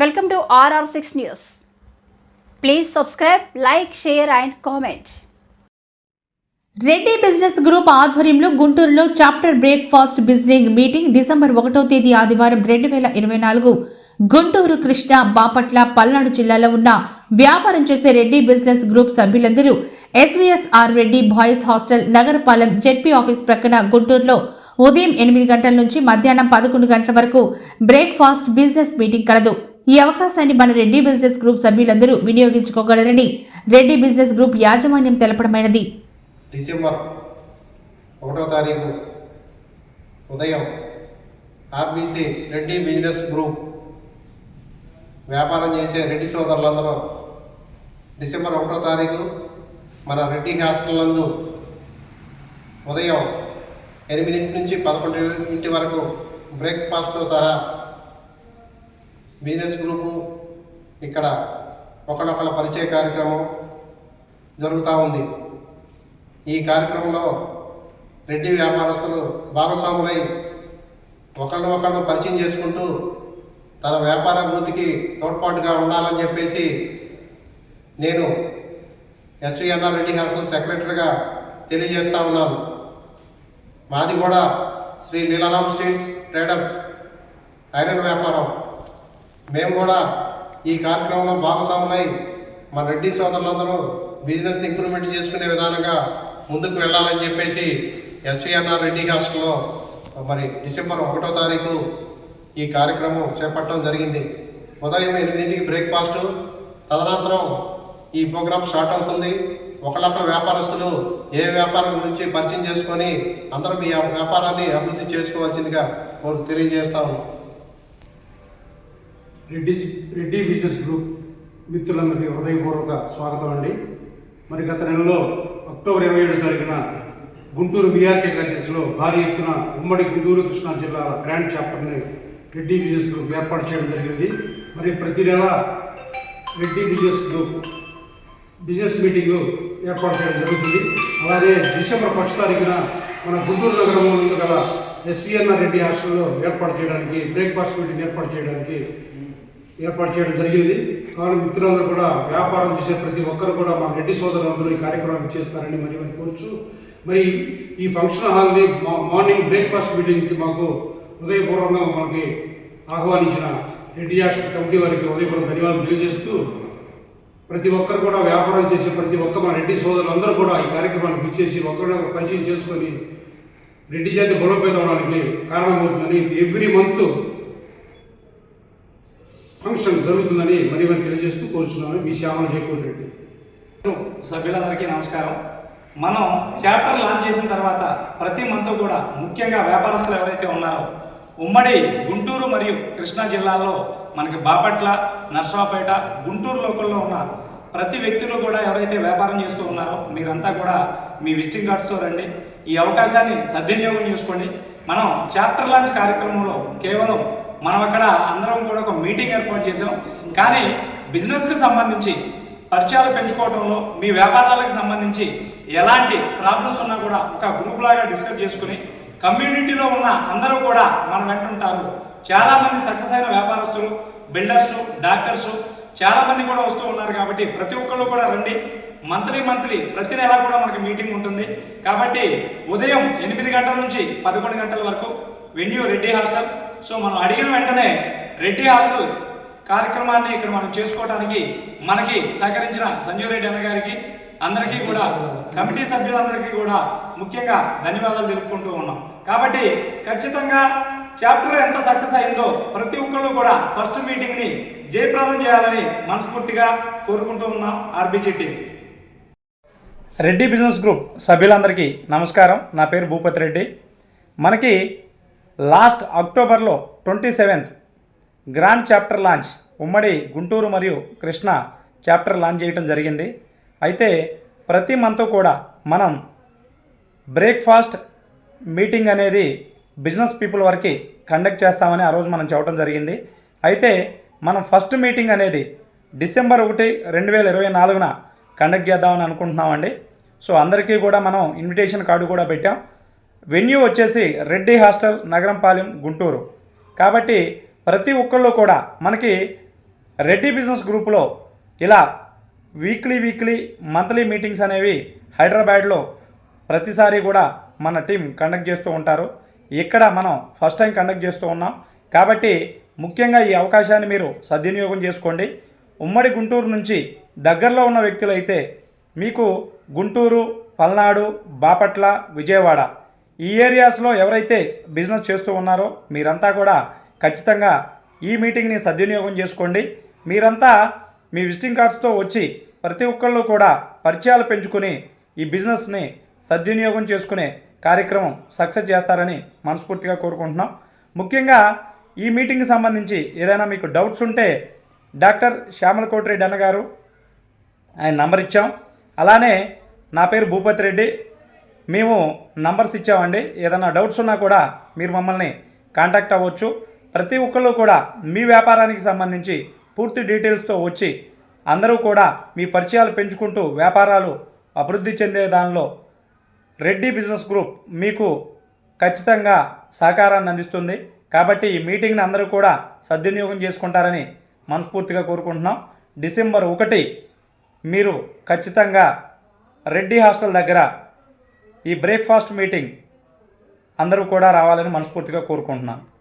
Welcome to RR six news please subscribe like share and comment Reddy business group ఆధ్వర్యంలో గుంటూరులో chapter breakfast business meeting December ఒకటో తేదీ ఆదివారం రెండు వేల ఇరవై నాలుగు. గుంటూరు కృష్ణ బాపట్ల పల్నాడు జిల్లాలో ఉన్న వ్యాపారం చేసే రెడ్డి బిజినెస్ గ్రూప్ సభ్యులందరూ SVSR Reddy boys hostel Nagarapalem ZP office ప్రక్కన గుంటూరులో ఉదయం ఎనిమిది గంటల నుంచి మధ్యాహ్నం పదకొండు గంటల వరకు బ్రేక్ఫాస్ట్ బిజినెస్ మీటింగ్ కలదు. ఈ అవకాశాన్ని మన రెడ్డి బిజినెస్ గ్రూప్ సభ్యులందరూ వినియోగించుకోగలరని రెడ్డి బిజినెస్ గ్రూప్ యాజమాన్యం తెలపడమైనది. డిసెంబర్ ఒకటో తారీఖు ఉదయం ఆర్బీసీ రెడ్డి బిజినెస్ గ్రూప్ వ్యాపారం చేసే రెడ్డి సోదరులందరూ డిసెంబర్ ఒకటో తారీఖు మన రెడ్డి హాస్టల్ నందు ఉదయం ఎనిమిదింటి నుంచి పదకొండు ఇంటి వరకు బ్రేక్ఫాస్ట్తో సహా బిజినెస్ గ్రూపు ఇక్కడ ఒకళ్ళొకళ్ళ పరిచయ కార్యక్రమం జరుగుతూ ఉంది. ఈ కార్యక్రమంలో రెడ్డి వ్యాపారస్తులు భాగస్వాములై ఒకళ్ళు ఒకళ్ళు పరిచయం చేసుకుంటూ తన వ్యాపార అభివృద్ధికి తోడ్పాటుగా ఉండాలని చెప్పేసి నేను ఎస్విఎన్ఆర్ రెడ్డి హాస్టల్ సెక్రటరీగా తెలియజేస్తా ఉన్నాను. మాది కూడా Shri Leelaram streets traders iron వ్యాపారం. మేము కూడా ఈ కార్యక్రమంలో భాగస్వాములై మన రెడ్డి సోదరులందరూ బిజినెస్ ఇంప్రూవ్మెంట్ చేసుకునే విధానంగా ముందుకు వెళ్ళాలని చెప్పేసి ఎస్విఎన్ఆర్ రెడ్డి హాస్టల్లో మరి డిసెంబర్ ఒకటో తారీఖు ఈ కార్యక్రమం చేపట్టడం జరిగింది. ఉదయం ఎనిమిదింటికి బ్రేక్ఫాస్టు తదనంతరం ఈ ప్రోగ్రాం స్టార్ట్ అవుతుంది. ఒకళ్ళొకళ్ళ వ్యాపారస్తులు ఏ వ్యాపారం గురించి పరిచయం చేసుకొని అందరూ మీ వ్యాపారాన్ని అభివృద్ధి చేసుకోవాల్సిందిగా కోరు తెలియజేస్తా ఉన్నాం. రెడ్డి రెడ్డి బిజినెస్ గ్రూప్ మిత్రులందరికీ హృదయపూర్వక స్వాగతం అండి. మరి గత నెలలో అక్టోబర్ ఇరవై ఏడు తారీఖున గుంటూరు విఆర్కే కాంగ్రెస్లో భారీ ఎత్తున ఉమ్మడి గుంటూరు కృష్ణా జిల్లాల గ్రాండ్ చాప్టర్ని రెడ్డి బిజినెస్ గ్రూప్ ఏర్పాటు చేయడం జరిగింది. మరి ప్రతి నెల Reddy business group business meeting ఏర్పాటు చేయడం జరుగుతుంది. అలాగే డిసెంబర్ ఫస్ట్ తారీఖున మన గుంటూరు నగరంలో ముందు గల ఎస్విఎన్ఆర్ రెడ్డి హాస్టల్లో ఏర్పాటు చేయడానికి బ్రేక్ఫాస్ట్ మీటింగ్ ఏర్పాటు చేయడానికి ఏర్పాటు చేయడం జరిగింది. కావున మిత్రులందరూ కూడా వ్యాపారం చేసే ప్రతి ఒక్కరు కూడా మా రెడ్డి సోదరులందరూ ఈ కార్యక్రమం చేస్తారని మరి మరి కోరుచు మరి ఈ ఫంక్షన్ హాల్ని మార్నింగ్ బ్రేక్ఫాస్ట్ మీటింగ్కి మాకు హృదయపూర్వకంగా మనకి ఆహ్వానించిన రెడ్డి యాక్షన్ కమిటీ వారికి హృదయపూర్వక ధన్యవాదాలు తెలియజేస్తూ ప్రతి ఒక్కరు కూడా వ్యాపారం చేసే ప్రతి ఒక్క మన రెడ్డి సోదరులందరూ కూడా ఈ కార్యక్రమాన్ని పిచ్చేసి ఒకరినొకరు పరిచయం చేసుకొని రెడ్డి జాతి బలోపేతం అవడానికి కారణమవుతుందని ఎవ్రీ మంత్ ఫంక్షన్ జరుగుతుందని మరి మరి తెలియజేస్తూ కోరుచున్నాను మీ శ్యామల జయకూర్ రెడ్డి. సభ్యులందరికీ నమస్కారం. మనం చాప్టర్ లాంచ్ చేసిన తర్వాత ప్రతి మంత్ కూడా ముఖ్యంగా వ్యాపారస్తులు ఎవరైతే ఉన్నారో ఉమ్మడి గుంటూరు మరియు కృష్ణా జిల్లాలో మనకి బాపట్ల నర్సరావుపేట గుంటూరు లోకల్లో ఉన్న ప్రతి వ్యక్తులు కూడా ఎవరైతే వ్యాపారం చేస్తూ ఉన్నారో మీరంతా కూడా మీ విజిటింగ్ కార్డ్స్తో రండి. ఈ అవకాశాన్ని సద్వినియోగం చేసుకోండి. మనం చాప్టర్ లాంచ్ కార్యక్రమంలో కేవలం మనం అక్కడ అందరం కూడా ఒక మీటింగ్ ఏర్పాటు చేసాం కానీ బిజినెస్కి సంబంధించి పరిచయాలు పెంచుకోవడంలో మీ వ్యాపారాలకు సంబంధించి ఎలాంటి ప్రాబ్లమ్స్ ఉన్నా కూడా ఒక గ్రూప్ లాగా డిస్కస్ చేసుకుని కమ్యూనిటీలో ఉన్న అందరూ కూడా మన వెంట ఉంటారు. చాలామంది సక్సెస్ అయిన వ్యాపారస్తులు బిల్డర్స్ డాక్టర్స్ చాలామంది కూడా వస్తూ ఉన్నారు కాబట్టి ప్రతి ఒక్కళ్ళు కూడా రండి. మంత్లీ మంత్లీ ప్రతి నెల కూడా మనకి మీటింగ్ ఉంటుంది. కాబట్టి ఉదయం ఎనిమిది గంటల నుంచి పదకొండు గంటల వరకు వెన్యూ రెడ్డి హాస్టల్ సో మనం అడిగిన వెంటనే రెడ్డి హాస్టల్ కార్యక్రమాన్ని ఇక్కడ మనం చేసుకోవడానికి మనకి సహకరించిన సంజీవ్ రెడ్డి అన్న గారికి అందరికీ కూడా కమిటీ సభ్యులందరికీ కూడా ముఖ్యంగా ధన్యవాదాలు తెలుపుకుంటూ ఉన్నాం. కాబట్టి ఖచ్చితంగా చాప్టర్ ఎంత సక్సెస్ అయిందో ప్రతి ఒక్కళ్ళు కూడా ఫస్ట్ మీటింగ్ని జయప్రదం చేయాలని మనస్ఫూర్తిగా కోరుకుంటూ ఉన్నాం RBG team. Reddy business group సభ్యులందరికీ నమస్కారం. నా పేరు భూపతి రెడ్డి. మనకి లాస్ట్ అక్టోబర్లో twenty seventh grand chapter launch ఉమ్మడి గుంటూరు మరియు కృష్ణ చాప్టర్ లాంచ్ చేయడం జరిగింది. అయితే ప్రతి మంత్ కూడా మనం బ్రేక్ఫాస్ట్ మీటింగ్ అనేది బిజినెస్ పీపుల్ వరకు కండక్ట్ చేస్తామని ఆ రోజు మనం చెప్పడం జరిగింది. అయితే మనం ఫస్ట్ మీటింగ్ అనేది డిసెంబర్ ఒకటి రెండు వేల ఇరవై నాలుగున కండక్ట్ చేద్దామని అనుకుంటున్నామండి. సో అందరికీ కూడా మనం ఇన్విటేషన్ కార్డు కూడా పెట్టాం. వెన్యూ వచ్చేసి రెడ్డి హాస్టల్ నగరంపాలెం గుంటూరు. కాబట్టి ప్రతి ఒక్కళ్ళు కూడా మనకి రెడ్డి బిజినెస్ గ్రూపులో ఇలా వీక్లీ వీక్లీ మంత్లీ మీటింగ్స్ అనేవి హైదరాబాద్లో ప్రతిసారి కూడా మన టీం కండక్ట్ చేస్తూ ఉంటారు. ఇక్కడ మనం ఫస్ట్ టైం కండక్ట్ చేస్తూ ఉన్నాం. కాబట్టి ముఖ్యంగా ఈ అవకాశాన్ని మీరు సద్వినియోగం చేసుకోండి. ఉమ్మడి గుంటూరు నుంచి దగ్గరలో ఉన్న వ్యక్తులైతే మీకు గుంటూరు పల్నాడు బాపట్ల విజయవాడ ఈ ఏరియాస్లో ఎవరైతే బిజినెస్ చేస్తూ ఉన్నారో మీరంతా కూడా ఖచ్చితంగా ఈ మీటింగ్ని సద్వినియోగం చేసుకోండి. మీరంతా మీ విజిటింగ్ కార్డ్స్తో వచ్చి ప్రతి ఒక్కళ్ళు కూడా పరిచయాలు పెంచుకుని ఈ బిజినెస్ని సద్వినియోగం చేసుకునే కార్యక్రమం సక్సెస్ చేస్తారని మనస్ఫూర్తిగా కోరుకుంటున్నాం. ముఖ్యంగా ఈ మీటింగ్కి సంబంధించి ఏదైనా మీకు డౌట్స్ ఉంటే డాక్టర్ శ్యామల కోటిరెడ్డి అన్న గారు ఆయన నంబర్ ఇచ్చాం. అలానే నా పేరు భూపతి రెడ్డి మేము నంబర్స్ ఇచ్చామండి. ఏదైనా డౌట్స్ ఉన్నా కూడా మీరు మమ్మల్ని కాంటాక్ట్ అవ్వచ్చు. ప్రతి ఒక్కళ్ళు కూడా మీ వ్యాపారానికి సంబంధించి పూర్తి డీటెయిల్స్తో వచ్చి అందరూ కూడా మీ పరిచయాలు పెంచుకుంటూ వ్యాపారాలు అభివృద్ధి చెందే దానిలో రెడ్డి బిజినెస్ గ్రూప్ మీకు ఖచ్చితంగా సహకారాన్ని అందిస్తుంది. కాబట్టి ఈ మీటింగ్ని అందరూ కూడా సద్వినియోగం చేసుకుంటారని మనస్ఫూర్తిగా కోరుకుంటున్నాం. డిసెంబర్ ఒకటి మీరు ఖచ్చితంగా రెడ్డి హాస్టల్ దగ్గర ఈ బ్రేక్ఫాస్ట్ మీటింగ్ అందరూ కూడా రావాలని మనస్ఫూర్తిగా కోరుకుంటున్నాను.